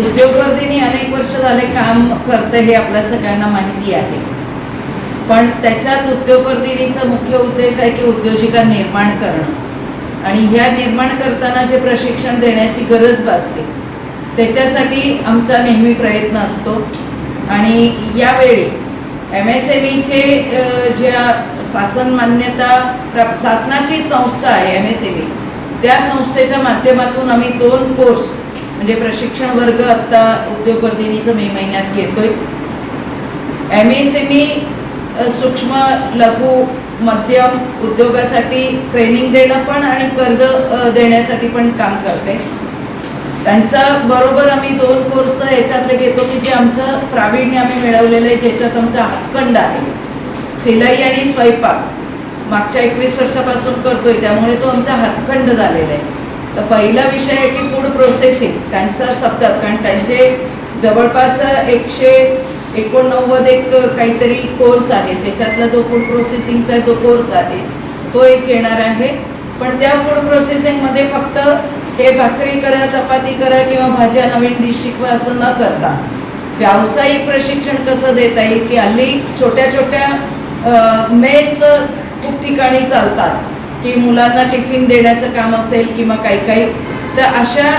उद्योगवर्धीनी अनेक वर्ष झाले काम करते हे आपल्या सगळ्यांना माहिती आहे. पण त्याच्यात उद्योगवर्धिनीचा मुख्य उद्देश आहे की उद्योजिका निर्माण करणं. आणि ह्या निर्माण करताना जे प्रशिक्षण देण्याची गरज भासते त्याच्यासाठी आमचा नेहमी प्रयत्न असतो. आणि यावेळी एम एस एम ईचे ज्या शासन मान्यता प्राप्त शासनाची संस्था आहे एम एस एम ई त्या संस्थेच्या माध्यमातून आम्ही दोन कोर्स म्हणजे प्रशिक्षण वर्ग आत्ता उद्योगवर्धिनीचं मे महिन्यात घेतोय. एम एस एम ई सूक्ष्म लघु मध्यम उद्योगासाठी ट्रेनिंग देणं पण आणि कर्ज देण्यासाठी पण काम करते. त्यांचा बरोबर आम्ही दोन कोर्स याच्यातले घेतो की जे आमचं प्रावीण्य आम्ही मिळवलेलं आहे ज्याच्यात आमचा हातखंड आहे. सिलाई आणि स्वयंपाक मागच्या एकवीस वर्षापासून करतोय त्यामुळे तो आमचा हातखंड झालेला आहे. तर पहिला विषय आहे की फूड प्रोसेसिंग त्यांचा सप्ताह कारण त्यांचे जवळपास एकशे एकोणनव्वद एक काहीतरी कोर्स आहे त्याच्यातला जो फूड प्रोसेसिंगचा जो कोर्स आहे तो एक घेणार आहे. पण त्या फूड प्रोसेसिंगमध्ये फक्त हे भाकरी करा चपाती करा किंवा भाज्या नवीन डिश शिकवा असं न करता व्यावसायिक प्रशिक्षण कसं देता येईल? की हल्ली छोट्या छोट्या मेस खूप ठिकाणी चालतात. की मुलांना टिफिन देण्याचं काम असेल किंवा काही काही तर अशा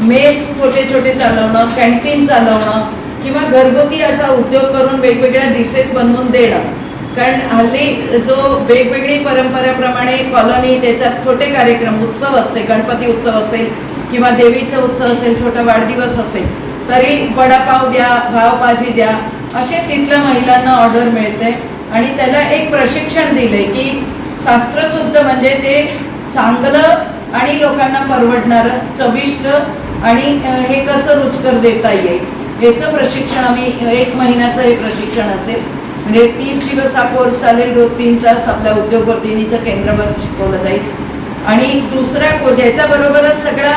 मेस छोटे छोटे चालवणं कॅन्टीन चालवणं किंवा घरगुती असा उद्योग करून वेगवेगळ्या डिशेस बनवून देणं. कारण हल्ली जो वेगवेगळी परंपरेप्रमाणे कॉलनी त्याच्यात छोटे कार्यक्रम उत्सव असते गणपती उत्सव असेल किंवा देवीचा उत्सव असेल छोटा वाढदिवस असेल तरी वडापाव द्या भावभाजी द्या असे तिथल्या महिलांना ऑर्डर मिळते. आणि त्याला एक प्रशिक्षण दिले की शास्त्रशुद्ध म्हणजे ते चांगलं आणि लोकांना परवडणारं चविष्ट आणि हे कसं रुचकर देता येईल? याचं प्रशिक्षण आम्ही एक महिन्याचं हे प्रशिक्षण असेल. म्हणजे तीस दिवस हा कोर्स चालेल रोज तीन तास आपल्या उद्योगवर्धिनीचं केंद्रावर शिकवलं जाईल. आणि दुसरा कोर्स याच्याबरोबरच सगळा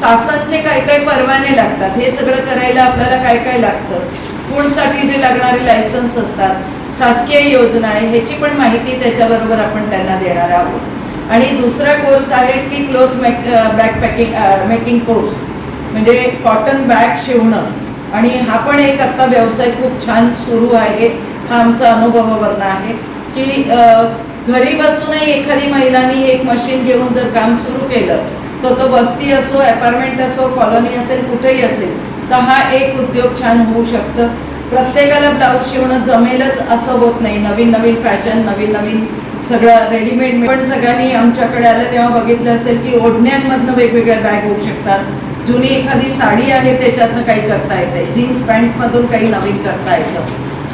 सासांचे काय काय परवाने लागतात हे सगळं करायला आपल्याला काय काय लागतं? फूडसाठी जे लागणारे लायसन्स असतात शासकीय योजना आहे ह्याची पण माहिती त्याच्याबरोबर आपण त्यांना देणार आहोत. आणि दुसरा कोर्स आहे की cloth make bag packing making course म्हणजे कॉटन बॅग शिवणं. आणि हा पण एक आत्ता व्यवसाय खूप छान सुरू आहे हा आमचा अनुभवावरनं आहे की घरी बसूनही एखादी महिलांनी एक मशीन घेऊन जर काम सुरू केलं तर तो वस्ती असो अपार्टमेंट असो कॉलनी असेल कुठेही असेल तर हा एक उद्योग छान होऊ शकतं. प्रत्येकाला ब्लाऊज शिवणं जमेलच असं होत नाही. नवीन नवीन फॅशन नवीन नवीन सगळं रेडीमेड पण सगळ्यांनी आमच्याकडे आलं तेव्हा बघितलं असेल की ओढण्यांमधनं वेगवेगळ्या बॅग होऊ शकतात. जुनी एखादी साडी आहे त्याच्यातनं काही करता येते जीन्स पॅन्टमधून काही नवीन करता येतं.